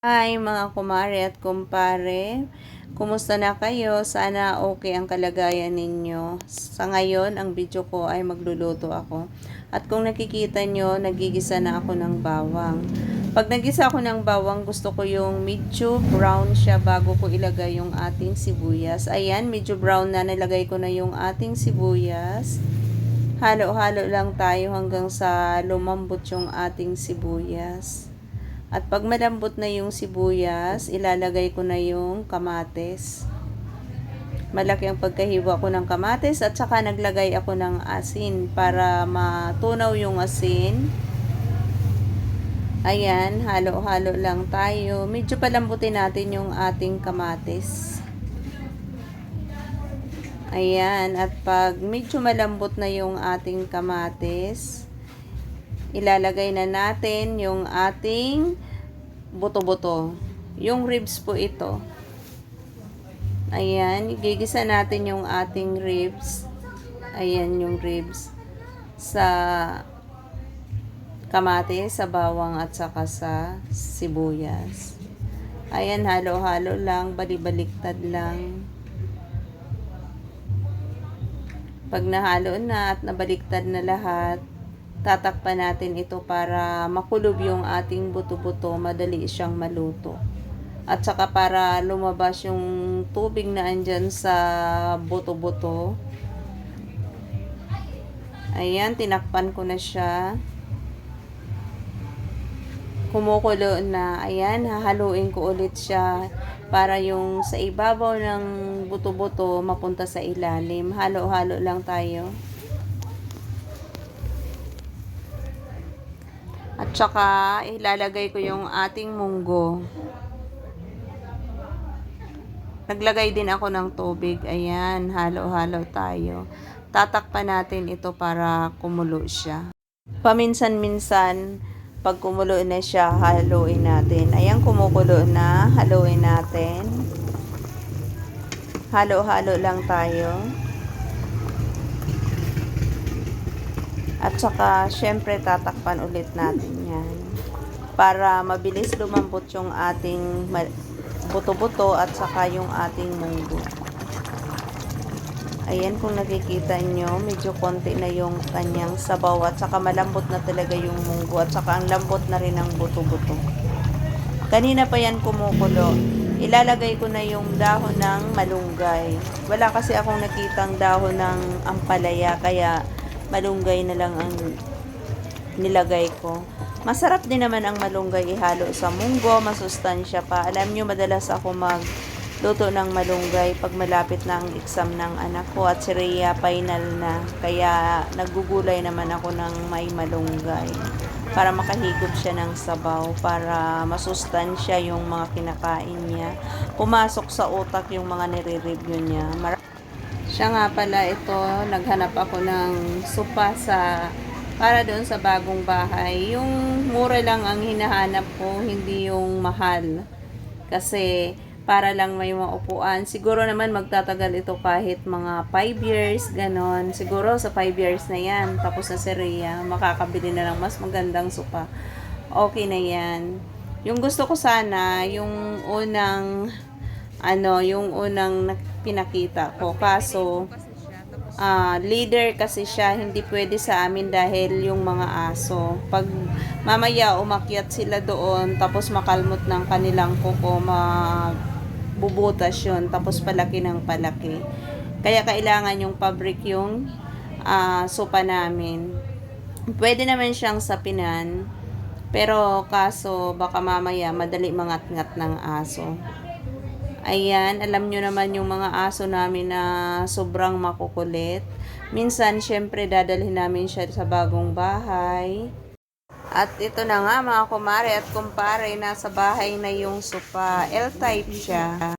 Hi mga kumare at kumpare. Kumusta na kayo? Sana okay ang kalagayan ninyo. Sa ngayon, ang video ko ay magluluto ako. At kung nakikita nyo, nagigisa na ako ng bawang. Pag nagisa ako ng bawang, gusto ko yung medyo brown siya bago ko ilagay yung ating sibuyas. Ayan, medyo brown na. Nilagay ko na yung ating sibuyas. Halo-halo lang tayo hanggang sa lumambot yung ating sibuyas. At pag malambot na yung sibuyas, ilalagay ko na yung kamates. Malaki ang pagkahiwa ko ng kamates at saka naglagay ako ng asin para matunaw yung asin. Ayan, halo-halo lang tayo. Medyo palambutin natin yung ating kamates. Ayan, at pag medyo malambot na yung ating kamates, ilalagay na natin yung ating buto-buto. Yung ribs po ito. Ayan, gigisa natin yung ating ribs. Ayan yung ribs. Sa kamatis, sa bawang at saka sa sibuyas. Ayan, halo-halo lang, balibaliktad lang. Pag nahalo na at nabaliktad na lahat, tatakpan natin ito para makulob yung ating buto-buto, madali siyang maluto. At saka para lumabas yung tubig na andyan sa buto-buto. Ayan, tinakpan ko na siya. Kumukulo na. Ayan, hahaluin ko ulit siya para yung sa ibabaw ng buto-buto mapunta sa ilalim. Halo-halo lang tayo. At saka, ilalagay ko yung ating munggo. Naglagay din ako ng tubig. Ayan, halo-halo tayo. Tatakpan natin ito para kumulo siya. Paminsan-minsan, pag kumulo na siya, haluin natin. Ayan, kumukulo na. Haluin natin. Halo-halo lang tayo. At saka, syempre, tatakpan ulit natin yan. Para mabilis lumambot yung ating buto-buto at saka yung ating munggo. Ayan, kung nakikita nyo, medyo konti na yung kanyang sabaw at saka malambot na talaga yung munggo at saka ang lambot na rin ng buto-buto. Kanina pa yan kumukulo. Ilalagay ko na yung dahon ng malunggay. Wala kasi akong nakitang dahon ng ampalaya kaya malunggay na lang ang nilagay ko. Masarap din naman ang malunggay ihalo sa munggo, masustansya pa. Alam nyo, madalas ako mag luto ng malunggay pag malapit na ang exam ng anak ko at si Rhea final na. Kaya nagugulay naman ako ng may malunggay para makahigop siya ng sabaw para masustansya yung mga kinakain niya. Pumasok sa utak yung mga nire-review niya. Mar- siya nga pala ito, naghanap ako ng sopa sa para doon sa bagong bahay. Yung mura lang ang hinahanap ko, hindi yung mahal. Kasi para lang may maupuan. Siguro naman magtatagal ito kahit mga 5 years, ganon. Siguro sa 5 years na yan, tapos na si Rhea, makakabili na lang mas magandang sopa. Okay na yan. Yung gusto ko sana, yung unang, ano, yung unang pinakita ko. Kaso, ah leader kasi siya, hindi pwede sa amin dahil yung mga aso. Pag mamaya umakyat sila doon, tapos makalmot ng kanilang kuko, mabubutas yun, tapos palaki ng palaki. Kaya kailangan yung fabric yung ah, sopa namin. Pwede naman siyang sapinan, pero kaso baka mamaya madali mangat-ngat ng aso. Ayan, alam nyo naman yung mga aso namin na sobrang makukulit. Minsan, syempre, dadalhin namin siya sa bagong bahay. At ito na nga mga kumare at kumpare, nasa bahay na yung sopa. L-type siya.